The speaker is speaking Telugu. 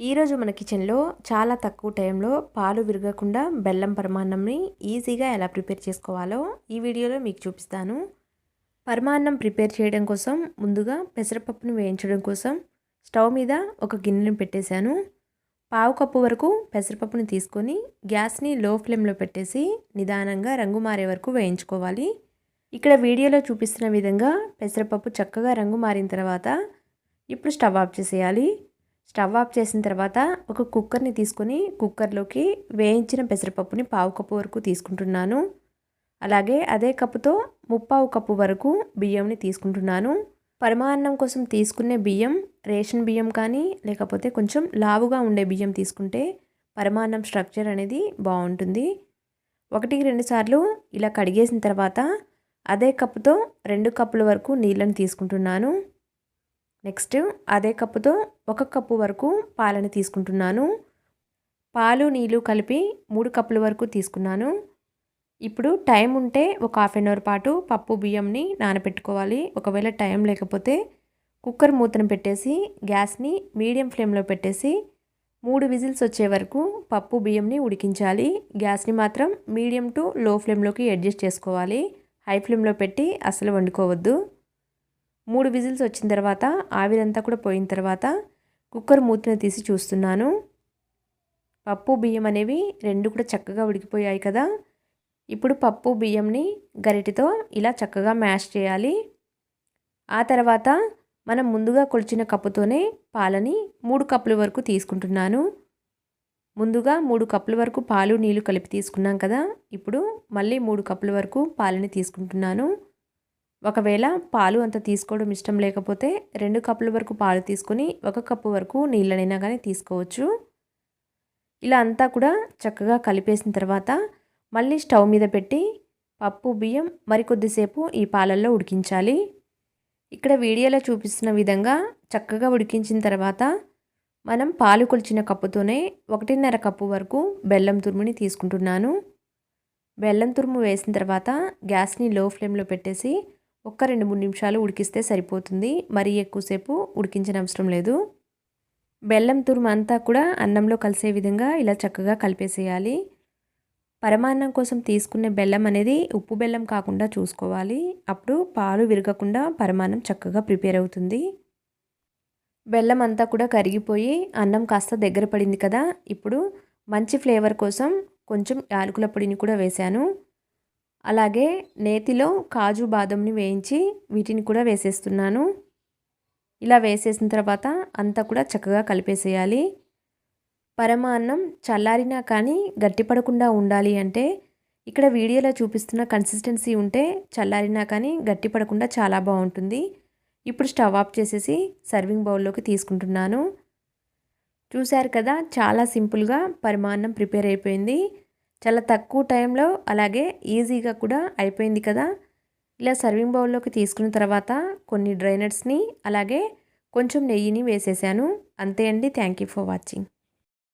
ఈరోజు మన కిచెన్లో చాలా తక్కువ టైంలో పాలు విరగకుండా బెల్లం పరమాన్నంని ఈజీగా ఎలా ప్రిపేర్ చేసుకోవాలో ఈ వీడియోలో మీకు చూపిస్తాను. పరమాన్నం ప్రిపేర్ చేయడం కోసం ముందుగా పెసరపప్పును వేయించడం కోసం స్టవ్ మీద ఒక గిన్నెను పెట్టేశాను. పావు కప్పు వరకు పెసరపప్పును తీసుకొని గ్యాస్ని లో ఫ్లేమ్లో పెట్టేసి నిదానంగా రంగు మారే వరకు వేయించుకోవాలి. ఇక్కడ వీడియోలో చూపిస్తున్న విధంగా పెసరపప్పు చక్కగా రంగు మారిన తర్వాత ఇప్పుడు స్టవ్ ఆఫ్ చేసేయాలి. స్టవ్ ఆఫ్ చేసిన తర్వాత ఒక కుక్కర్ని తీసుకొని కుక్కర్లోకి వేయించిన పెసరపప్పుని పావు కప్పు వరకు తీసుకుంటున్నాను. అలాగే అదే కప్పుతో ముప్పావు కప్పు వరకు బియ్యంని తీసుకుంటున్నాను. పరమాన్నం కోసం తీసుకునే బియ్యం రేషన్ బియ్యం కానీ లేకపోతే కొంచెం లావుగా ఉండే బియ్యం తీసుకుంటే పరమాన్నం స్ట్రక్చర్ అనేది బాగుంటుంది. ఒకటికి రెండు సార్లు ఇలా కడిగేసిన తర్వాత అదే కప్పుతో రెండు కప్పుల వరకు నీళ్ళని తీసుకుంటున్నాను. నెక్స్ట్ అదే కప్పుతో ఒక కప్పు వరకు పాలని తీసుకుంటున్నాను. పాలు నీళ్ళు కలిపి మూడు కప్పుల వరకు తీసుకున్నాను. ఇప్పుడు టైం ఉంటే ఒక హాఫ్ అన్ అవర్ పాటు పప్పు బియ్యంని నానబెట్టుకోవాలి. ఒకవేళ టైం లేకపోతే కుక్కర్ మూతను పెట్టేసి గ్యాస్ని మీడియం ఫ్లేమ్లో పెట్టేసి మూడు విజిల్స్ వచ్చే వరకు పప్పు బియ్యంని ఉడికించాలి. గ్యాస్ని మాత్రం మీడియం టు లో ఫ్లేమ్లోకి అడ్జస్ట్ చేసుకోవాలి. హై ఫ్లేమ్లో పెట్టి అసలు వండుకోవద్దు. మూడు విజిల్స్ వచ్చిన తర్వాత ఆవిరంతా కూడా పోయిన తర్వాత కుక్కర్ మూతను తీసి చూస్తున్నాను. పప్పు బియ్యం అనేవి రెండు కూడా చక్కగా ఉడికిపోయాయి కదా. ఇప్పుడు పప్పు బియ్యంని గరిటితో ఇలా చక్కగా మ్యాష్ చేయాలి. ఆ తర్వాత మనం ముందుగా కొలిచిన కప్పుతోనే పాలని మూడు కప్పుల వరకు తీసుకుంటున్నాను. ముందుగా మూడు కప్పుల వరకు పాలు నీళ్ళు కలిపి తీసుకున్నాం కదా. ఇప్పుడు మళ్ళీ మూడు కప్పుల వరకు పాలని తీసుకుంటున్నాను. ఒకవేళ పాలు అంత తీసుకోవడం ఇష్టం లేకపోతే రెండు కప్పుల వరకు పాలు తీసుకొని ఒక కప్పు వరకు నీళ్ళనైనా కానీ తీసుకోవచ్చు. ఇలా అంతా కూడా చక్కగా కలిపేసిన తర్వాత మళ్ళీ స్టవ్ మీద పెట్టి పప్పు బియ్యం మరికొద్దిసేపు ఈ పాలల్లో ఉడికించాలి. ఇక్కడ వీడియోలో చూపిస్తున్న విధంగా చక్కగా ఉడికించిన తర్వాత మనం పాలు కొలిచిన కప్పుతోనే ఒకటిన్నర కప్పు వరకు బెల్లం తురుముని తీసుకుంటున్నాను. బెల్లం తురుము వేసిన తర్వాత గ్యాస్ని లో ఫ్లేమ్లో పెట్టేసి ఒక్క రెండు మూడు నిమిషాలు ఉడికిస్తే సరిపోతుంది. మరీ ఎక్కువసేపు ఉడికించిన అవసరం లేదు. బెల్లం తురుము అంతా కూడా అన్నంలో కలిసే విధంగా ఇలా చక్కగా కలిపేసేయాలి. పరమాన్నం కోసం తీసుకునే బెల్లం అనేది ఉప్పు బెల్లం కాకుండా చూసుకోవాలి. అప్పుడు పాలు విరగకుండా పరమాన్నం చక్కగా ప్రిపేర్ అవుతుంది. బెల్లం అంతా కూడా కరిగిపోయి అన్నం కాస్త దగ్గర పడింది కదా. ఇప్పుడు మంచి ఫ్లేవర్ కోసం కొంచెం యాలకుల పొడిని కూడా వేశాను. అలాగే నేతిలో కాజు బాదంని వేయించి వీటిని కూడా వేసేస్తున్నాను. ఇలా వేసేసిన తర్వాత అంతా కూడా చక్కగా కలిపేసేయాలి. పరమాన్నం చల్లారినా కానీ గట్టిపడకుండా ఉండాలి అంటే ఇక్కడ వీడియోలో చూపిస్తున్న కన్సిస్టెన్సీ ఉంటే చల్లారినా కానీ గట్టిపడకుండా చాలా బాగుంటుంది. ఇప్పుడు స్టవ్ ఆఫ్ చేసేసి సర్వింగ్ బౌల్లోకి తీసుకుంటున్నాను. చూశారు కదా చాలా సింపుల్గా పరమాన్నం ప్రిపేర్ అయిపోయింది. చాలా తక్కువ టైంలో అలాగే ఈజీగా కూడా అయిపోయింది కదా. ఇలా సర్వింగ్ బౌల్లోకి తీసుకున్న తర్వాత కొన్ని డ్రైనట్స్ని అలాగే కొంచెం నెయ్యిని వేసేసాను. అంతే అండి. Thank you for watching.